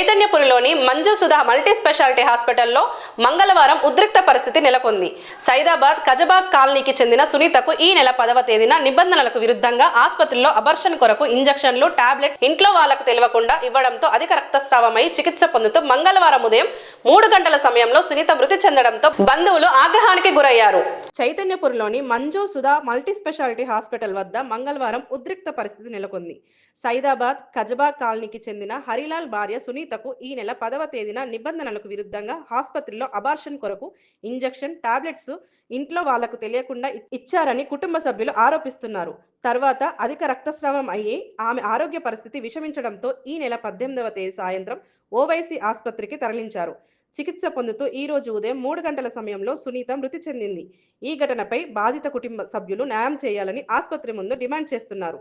చైతన్యపురిలోని Manju Sudha multi speciality హాస్పిటల్లో మంగళవారం ఉద్రిక్త పరిస్థితి నెలకొంది. సైదాబాద్ కజబాగ్ కాలనీకి చెందిన సునీతకు ఈ నెల పదవ తేదీన నిబంధనలకు విరుద్ధంగా ఆసుపత్రిలో అబర్షన్ కొరకు ఇంజక్షన్లు టాబ్లెట్ ఇంట్లో వాళ్ళకు తెలియకుండా ఇవ్వడంతో అధిక రక్తస్రావమై చికిత్స పొందుతూ మంగళవారం ఉదయం మూడు గంటల సమయంలో సునీత మృతి చెందడంతో బంధువులు ఆగ్రహానికి గురయ్యారు. చైతన్యపురిలోని Manju Sudha multi speciality hospital వద్ద మంగళవారం ఉద్రిక్త పరిస్థితి నెలకొంది. సైదాబాద్ కజబా కాలనీకి చెందిన హరిలాల్ భార్య సునీతకు ఈ నెల పదవ తేదీన నిబంధనలకు విరుద్ధంగా ఆసుపత్రిలో అబార్షన్ కొరకు ఇంజెక్షన్ టాబ్లెట్స్ ఇంట్లో వాళ్ళకు తెలియకుండా ఇచ్చారని కుటుంబ సభ్యులు ఆరోపిస్తున్నారు. తర్వాత అధిక రక్తస్రావం అయ్యి ఆమె ఆరోగ్య పరిస్థితి విషమించడంతో ఈ నెల పద్దెనిమిదవ తేదీ సాయంత్రం ఓవైసీ ఆసుపత్రికి తరలించారు. చికిత్స పొందుతూ ఈ రోజు ఉదయం మూడు గంటల సమయంలో సునీత మృతి చెందింది. ఈ ఘటనపై బాధిత కుటుంబ సభ్యులు న్యాయం చేయాలని ఆసుపత్రి ముందు డిమాండ్ చేస్తున్నారు.